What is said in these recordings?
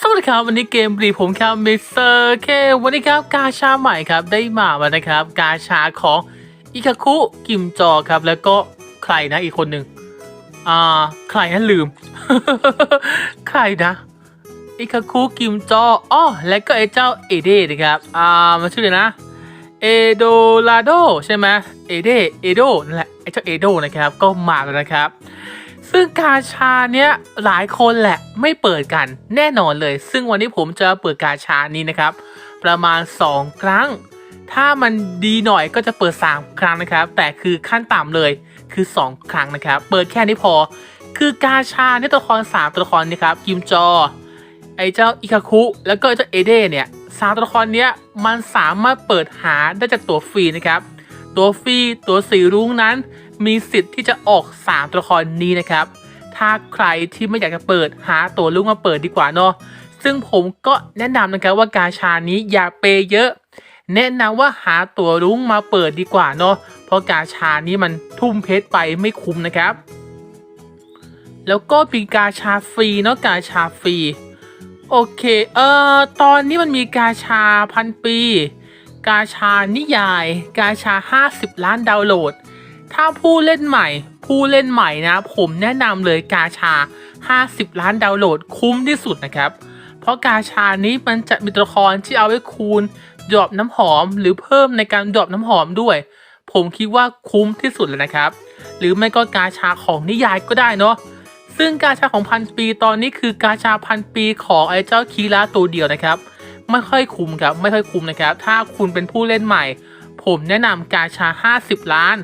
สวัสดีครับวันนี้เกมรีผมครับมิสเตอร์เควันนี้ครับกาชาใหม่ครับได้มาแล้วนะครับ กาชาของอิคาคุกิมจอครับ แล้วก็ใครนะอีกคนหนึ่งอ่าใครนะลืม ใครนะอิคาคุกิมจออ้อและก็ไอ้เจ้าเอเดนะครับอ่ามันชื่อเลยนะเอโดลาโดใช่ไหมเอเดเอโดนั่นแหละไอ้เจ้าเอโดนะครับก็มาแล้วนะครับ ซึ่งกาชาเนี้ยหลายคนแหละไม่เปิดกันแน่นอนเลย ซึ่งวันนี้ผมจะเปิดกาชานี้นะครับ ประมาณ 2 ครั้ง ถ้ามันดีหน่อยก็จะเปิด 3 ครั้งนะครับ แต่คือขั้นต่ำเลยคือ 2 ครั้งนะครับ เปิดแค่นี้พอ คือกาชาเนี่ยตัวละคร3ตัวละครนี่ครับกิมจอ ไอเจ้าอิคาคุ แล้วก็เจ้าเอเดเนี่ยสามตัวละครเนี้ยมันสามารถเปิดหาได้จากตัวฟรีนะครับ ตัวฟรีตัวสีรุ้งนั้น มีสิทธิ์ที่จะออก 3 ตัวละครนี้นะครับ ถ้าใครที่ไม่อยากจะเปิดหาตัวลุงมาเปิดดีกว่าเนาะซึ่งผมก็แนะนำนะครับว่ากาชานี้อย่าเปย์เยอะ แนะนำว่าหาตัวรุ้งมาเปิดดีกว่าเนาะเพราะกาชานี้มันทุ่มเพชรไปไม่คุ้มนะครับ แล้วก็มีกาชาฟรีเนาะกาชาฟรีโอเค เอ่อ ตอนนี้มันมีกาชาพันปี กาชานิยาย กาชา 50 ล้านดาวน์โหลด ถ้าผู้เล่นใหม่ ผู้เล่นใหม่นะ ผมแนะนำเลยกาชา 50 ล้านดาวน์โหลดคุ้มที่สุดนะครับ เพราะกาชานี้มันจะมีตัวละครที่เอาไว้คูณดรอปน้ำหอม หรือเพิ่มในการดรอปน้ำหอมด้วย ผมคิดว่าคุ้มที่สุดเลยนะครับ หรือไม่ก็กาชาของนิยายก็ได้เนาะซึ่งกาชาของพันปีตอนนี้คือกาชาพันปีของไอ้เจ้าคีราตัวเดียวนะครับ ไม่ค่อยคุ้มครับ ไม่ค่อยคุ้มนะครับ ถ้าคุณเป็นผู้เล่นใหม่ ผมแนะนำกาชา 50 ล้าน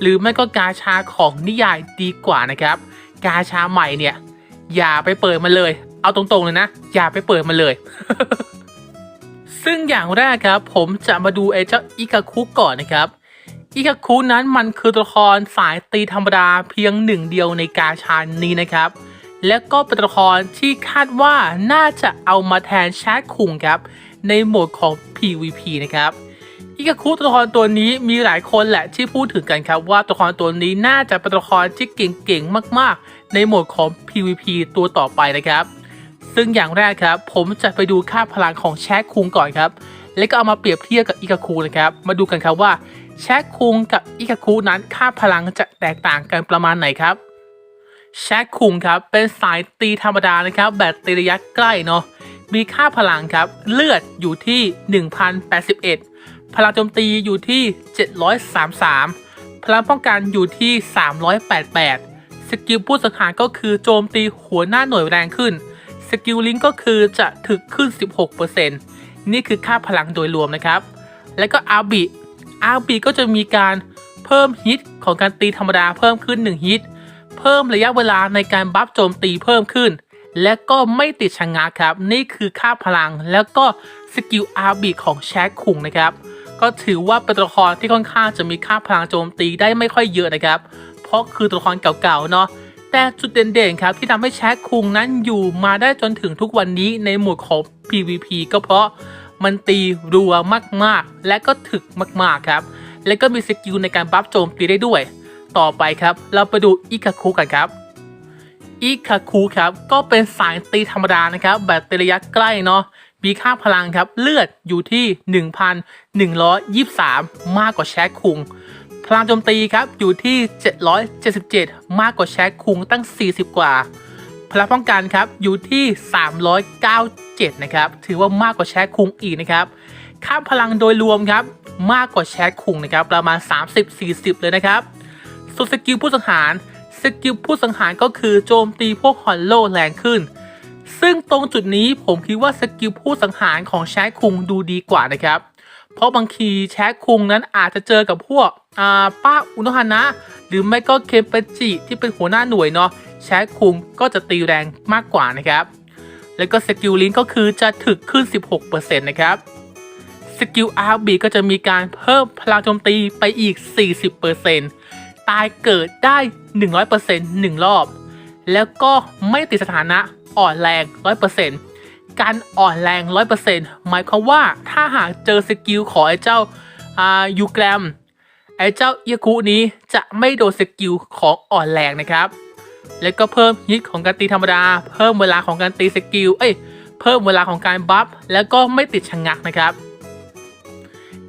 หรือไม่ก็กาชาของนิยายดีกว่านะครับ กาชาใหม่เนี่ย อย่าไปเปิดมันเลย เอาตรงๆเลยนะ อย่าไปเปิดมันเลย ซึ่งอย่างแรกครับผมจะมาดูไอ้เจ้าอิกาคุก่อนนะครับอิคาคุนั้นมันคือตัวละครสายตีธรรมดาเพียงหนึ่งเดียวในกาชานี้นะครับ และก็เป็นตัวละครที่คาดว่าน่าจะเอามาแทนแชทคุงครับ ในโหมดของ PVP นะครับ อิคาคุตัวละครตัวนี้มีหลายคนแหละที่พูดถึงกันครับว่าตัวละครตัวนี้น่าจะเป็นตัวละครที่เก่งๆมากๆ ในโหมดของ PVP ตัวต่อไปนะครับ ซึ่งอย่างแรกครับ ผมจะไปดูค่าพลังของแชทคุงก่อนครับแล้วก็เอามาเปรียบเทียบกับอิคาคุนะครับมาดูกันครับว่าแชทคุงกับอิคาคุนั้นค่าพลังจะแตกต่างกันประมาณไหนครับแชทคุงครับเป็นสายตีธรรมดานะครับแบบตีระยะใกล้เนาะมีค่าพลังครับเลือดอยู่ที่ 1081 พลังโจมตีอยู่ที่ 733 พลังป้องกันอยู่ที่ 388 สกิลผู้สังหารก็คือโจมตีหัวหน้าหน่วยแรงขึ้น สกิลลิงก์ก็คือจะถึกขึ้น 16%นี่คือค่าพลังโดยรวมนะครับ แล้วก็อาบิ อาบิก็จะมีการเพิ่มฮิตของการตีธรรมดาเพิ่มขึ้น 1 ฮิต เพิ่มระยะเวลาในการบัฟโจมตีเพิ่มขึ้น และก็ไม่ติดชะงักครับ นี่คือค่าพลัง แล้วก็สกิลอาบิของแชทคุงนะครับ ก็ถือว่าเป็นตัวละครที่ค่อนข้างจะมีค่าพลังโจมตีได้ไม่ค่อยเยอะนะครับ เพราะคือตัวละครเก่าๆเนาะแต่จุดเด่นๆครับที่ทำให้แชทคุงนั้นอยู่มาได้จนถึงทุกวันนี้ในหมวดของ PVP ก็เพราะมันตีรัวมากๆ และก็ถึกมากๆครับ และก็มีสกิลในการบัฟโจมตีได้ด้วย ต่อไปครับ เราไปดูอิคาคุกันครับอิคาคุครับก็เป็นสายตีธรรมดานะครับแบบตีระยะใกล้เนาะ มีค่าพลังครับเลือดอยู่ที่ 1,123 มากกว่าแชทคุง พลังโจมตีครับอยู่ที่ 777 มากกว่าแชทคุงตั้ง 40 กว่า พลังป้องกันครับอยู่ที่ 397 นะครับ ถือว่ามากกว่าแชทคุงอีกนะครับ ค่าพลังโดยรวมครับมากกว่าแชทคุงนะครับประมาณ 30-40 เลยนะครับส่วนสกิลผู้สังหารสกิลผู้สังหารก็คือโจมตีพวกฮอลโลแรงขึ้น ซึ่งตรงจุดนี้ผมคิดว่าสกิลผู้สังหารของแชทคุงดูดีกว่านะครับ เพราะบางทีแชทคุงนั้นอาจจะเจอกับพวกป้าอุนฮานะ หรือไม่ก็เคมเปจิที่เป็นหัวหน้าหน่วยเนาะแชทคุงก็จะตีแรงมากกว่านะครับ แล้วก็สกิลลิงก็คือจะถึกขึ้น 16%นะครับสกิลอาร์บีก็จะมีการเพิ่มพลังโจมตีไปอีก 40%ตายเกิดได้ 100% 1 รอบ แล้วก็ไม่ติดสถานะ อ่อนแรง 100%การอ่อนแรง 100%หมายความว่าถ้าหากเจอสกิลของไอ้เจ้าอ่ายูแกรมไอ้เจ้าเอียคุนี้จะไม่โดนสกิลของอ่อนแรงนะครับ แล้วก็เพิ่มฮิตของการตีธรรมดา เพิ่มเวลาของการตีสกิล เอ้ย เพิ่มเวลาของการบัฟ แล้วก็ไม่ติดชะงักนะครับ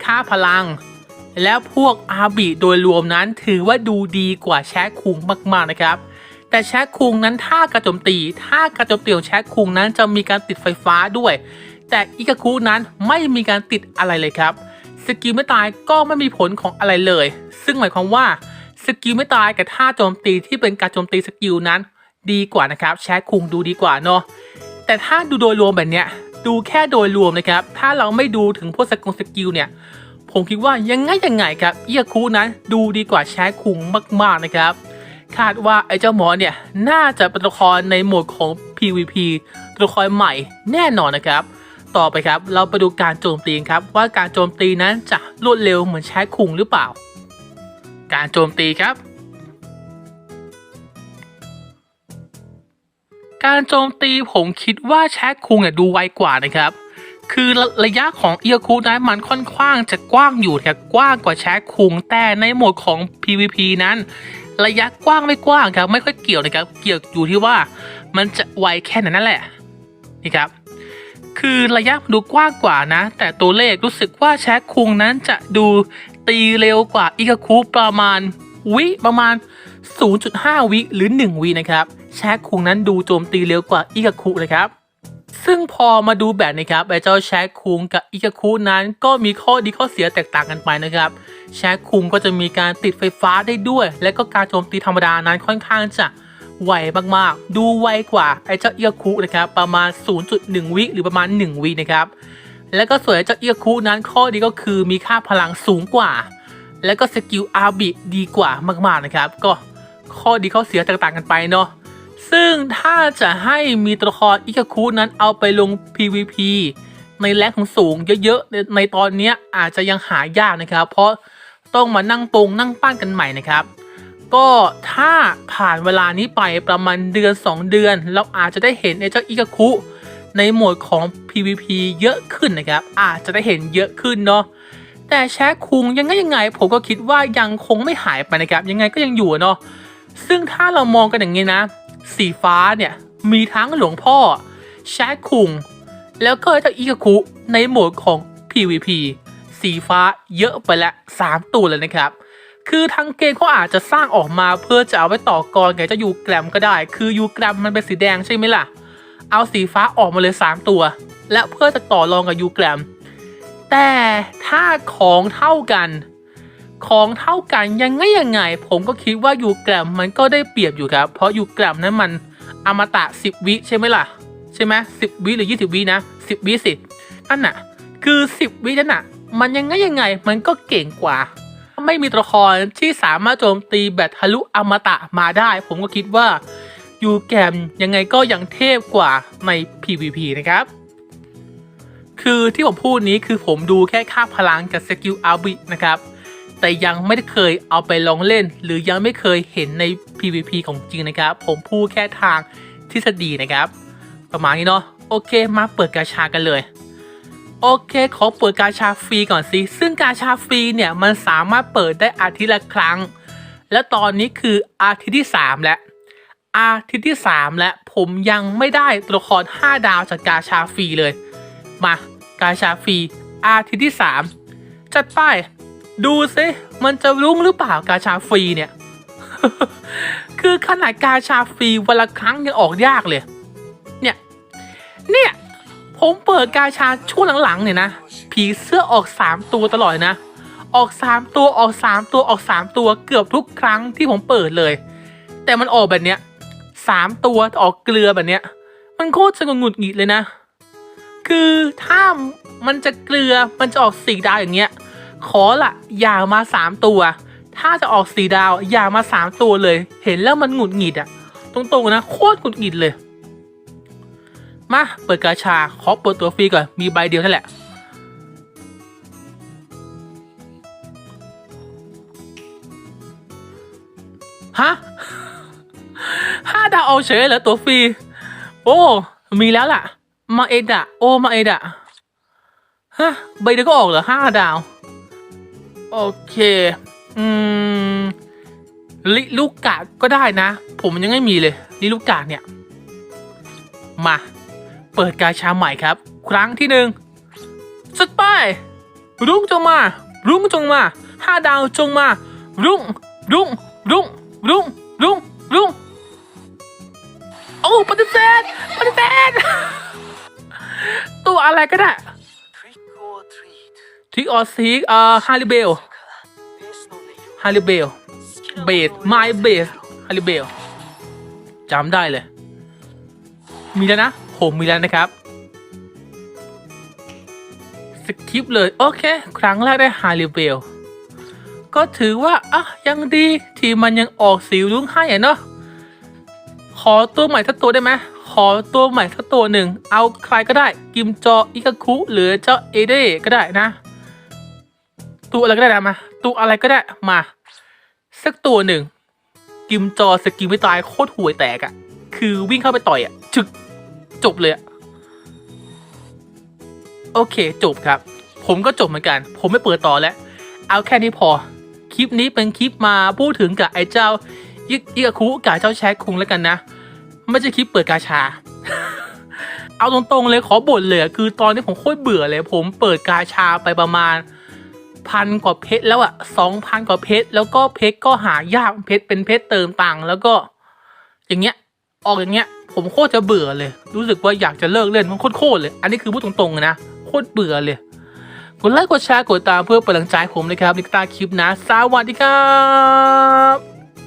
ค่าพลัง และพวกอาบีโดยรวมนั้นถือว่าดูดีกว่าแชคคุงมากๆนะครับ แต่แชคคุงนั้นถ้ากระโจมตี ถ้ากระโจมตีของแชคคุงนั้นจะมีการติดไฟฟ้าด้วย แต่อิกาคุนั้นไม่มีการติดอะไรเลยครับ สกิลไม่ตายก็ไม่มีผลของอะไรเลย ซึ่งหมายความว่าสกิลไม่ตายกับท่าโจมตีที่เป็นการโจมตีสกิลนั้น ดีกว่านะครับแชทคุงดูดีกว่าเนาะแต่ถ้าดูโดยรวมแบบเนี้ยดูแค่โดยรวมนะครับ ถ้าเราไม่ดูถึงพวกสกงสกิลเนี่ย ผมคิดว่ายังไงยังไงครับเอียคูนั้นดูดีกว่าแชทคุงมากๆนะครับ คาดว่าไอ้เจ้าหมอเนี่ย น่าจะเป็นตัวละครในโหมดของ PVP ตัวละครใหม่แน่นอนนะครับ ต่อไปครับเราไปดูการโจมตีครับว่าการโจมตีนั้นจะรวดเร็วเหมือนแชทคุงหรือเปล่า การโจมตีครับ การโจมตีผมคิดว่าแชทคุงเนี่ยดูไวกว่านะครับคือระระยะของเอียคูนั้นมันค่อนข้างจะกว้างอยู่ครับกว้างกว่าแชทคุงแต่ในโหมดของ PVP นั้น ระยะกว้างไม่กว้างครับ ไม่ค่อยเกี่ยวนะครับ เกี่ยวอยู่ที่ว่ามันจะไวแค่ไหนนั่นแหละนี่ครับ คือระยะดูกว้างกว่านะ แต่ตัวเลขรู้สึกว่าแชทคุงนั้นจะดูตีเร็วกว่าอิกาคุประมาณวิประมาณ 0.5 วิหรือ 1 วินะครับ แชทคุงนั้นดูโจมตีเร็วกว่าอิกาคุเลยครับ ซึ่งพอมาดูแบบนี้ครับไอ้เจ้าแชทคุงกับอิกาคุนั้นก็มีข้อดีข้อเสียแตกต่างกันไปนะครับแชทคุงก็จะมีการติดไฟฟ้าได้ด้วย และก็การโจมตีธรรมดานั้นค่อนข้างจะไวมากๆ ดูไวกว่าไอ้เจ้าเอียคุนะครับประมาณ 0.1 วิหรือประมาณ 1 วินะครับแล้วก็ส่วนไอ้เจ้าเอียคุนั้นข้อดีก็คือมีค่าพลังสูงกว่า แล้วก็สกิลอาร์บิดีกว่ามากๆนะครับก็ข้อดีข้อเสียแตกต่างกันไปเนาะ ซึ่งถ้าจะให้มีตัวละครอิกาคุนั้นเอาไปลง PVP ในแรงของสูงเยอะๆ ในตอนนี้อาจจะยังหายากนะครับ เพราะต้องมานั่งปรงนั่งปั้นกันใหม่นะครับ ก็ถ้าผ่านเวลานี้ไปประมาณเดือน 2 เดือน เราอาจจะได้เห็นไอ้เจ้าอิกาคุในหมวดของ PVP เยอะขึ้นนะครับ อาจจะได้เห็นเยอะขึ้นเนาะแต่แชทคุงยังไงยังไง ผมก็คิดว่ายังคงไม่หายไปนะครับ ยังไงก็ยังอยู่เนาะซึ่งถ้าเรามองกันอย่างนี้นะ สีฟ้าเนี่ยมีทั้งหลวงพ่อแชคุง แล้วก็เจ้าอิกคุในโหมดของ PVP สีฟ้าเยอะไปละ3ตัวเลยนะครับ คือทางเกมเขาอาจจะสร้างออกมาเพื่อจะเอาไว้ต่อกรกับเจ้ายูแกรมก็ได้ คือยูแกรมมันเป็นสีแดงใช่ไหมล่ะ เอาสีฟ้าออกมาเลย 3 ตัว และเพื่อจะต่อรองกับยูแกรม แต่ถ้าของเท่ากัน ของเท่ากันยังไงยังไง ผมก็คิดว่ายูแกรมมันก็ได้เปรียบอยู่ครับ เพราะยูแกรมนั้นมันอมตะ 10 วิใช่ไหมล่ะ ใช่ไหมสิบวิหรือ 20 วินะ 10 วิสินั่นน่ะ คือ 10 วินั่นน่ะ มันยังไงยังไงมันก็เก่งกว่า ไม่มีตัวละครที่สามารถโจมตีแบบทะลุอมตะมาได้ ผมก็คิดว่ายูแกรมยังไงก็ยังเทพกว่าใน PVP นะครับคือที่ผมพูดนี้คือผมดูแค่ค่าพลังกับสกิลอาบินะครับ แต่ยังไม่ได้เคยเอาไปลองเล่น หรือยังไม่เคยเห็นใน PVP ของจริงนะครับ ผมพูดแค่ทางทฤษฎีนะครับ ประมาณนี้เนาะโอเคมาเปิดกาชากันเลย โอเค ขอเปิดกาชาฟรีก่อนสิซึ่งกาชาฟรีเนี่ยมันสามารถเปิดได้อาทิตย์ละครั้ง และตอนนี้คืออาทิตย์ที่ 3 แล้วอาทิตย์ที่ 3 แล้วผมยังไม่ได้ตัวละคร 5 ดาวจากกาชาฟรีเลย มากาชาฟรีอาทิตย์ที่ 3 จัดไป ดูซิมันจะรุ้งหรือเปล่ากาชาฟรีเนี่ย คือขนาดกาชาฟรีวันละครั้งยังออกยากเลย เนี่ย เนี่ย ผมเปิดกาชาช่วงหลังๆเนี่ยนะ ผีเสื้อออก3ตัวตลอดนะ ออก3ตัวออก3ตัวออก3ตัวเกือบทุกครั้งที่ผมเปิดเลย แต่มันออกแบบเนี้ยสามตัวออกเกลือแบบเนี้ย มันโคตรจะหงุดหงิดเลยนะ คือถ้ามันจะเกลือมันจะออกสีดาวอย่างเงี้ย ขอละอย่ามาสามตัว ถ้าจะออกสีดาวอย่ามาสามตัวเลย เห็นแล้วมันหงุดหงิดอะตรงๆนะโคตรหงุดหงิดเลย มาเปิดกาชาขอเปิดตัวฟรีก่อน มีใบเดียวนั่นแหละ ฮะห้าดาวเอาเฉยเหรอตัวฟรี โอ้ มีแล้วล่ะ มาเอดะโอมาเอดะฮะใบเดียวก็ออกเหรอห้าดาว โอเค อืม ลิลูกกะก็ได้นะ ผมยังไม่มีเลย ลิลูกกะเนี่ย มา เปิดกาชาใหม่ครับ ครั้งที่หนึ่งสุดไป รุ้งจงมา รุ้งจงมาห้าดาวจงมา รุ้ง รุ้ง รุ้ง รุ้ง รุ้ง รุ้ง โอ้ปฏิเสธปฏิเสธตัวอะไรก็ได้ ทริกออซีกอ่อฮาริเบลฮาริเบลเบสไมเบสฮาริเบลจำได้เลย มีแล้วนะผมมีแล้วนะครับสกิปเลย โอเค ครั้งแรกได้ฮาริเบลก็ถือว่าอะยังดีที่มันยังออกสีรุ้งให้อะเนาะขอตัวใหม่สักตัวได้ไหมขอตัวใหม่สักตัวหนึ่ง เอาใครก็ได้ กิมจออิกาคุ หรือเจ้าเอเดก็ได้นะ ตัวอะไรก็ได้นะมาตัวอะไรก็ได้มา สักตัวหนึ่ง กิมจอสกิลไม่ตายโคตรห่วยแตกอะ่ะ คือวิ่งเข้าไปต่อยอะ่ะชึกจบเลยอะโอเคจบครับ ผมก็จบเหมือนกัน ผมไม่เปิดต่อแล้ว เอาแค่นี้พอ คลิปนี้เป็นคลิปมาพูดถึงกับไอ้เจ้ายิกยิกคุกับเจ้าแชทคุงแล้วกันนะ ไม่ใช่คลิปเปิดกาชา เอาตรงๆเลยขอบ่นเลยคือตอนนี้ผมโคตรเบื่อเลย ผมเปิดกาชาไปประมาณ พันกว่าเพชรแล้วอะสองพันกว่าเพชรแล้วก็เพชรก็หายากเพชรเป็นเพชรเติมตังค์แล้วก็ อย่างเงี้ย ออกอย่างเงี้ย ผมโคตรจะเบื่อเลย รู้สึกว่าอยากจะเลิกเล่นมันโคตรเลย อันนี้คือพูดตรงๆนะโคตรเบื่อเลยกดไลค์กดแชร์กดตามเพื่อเป็นกำลังใจผมเลยครับนิกตาคลิปนะสวัสดีครับ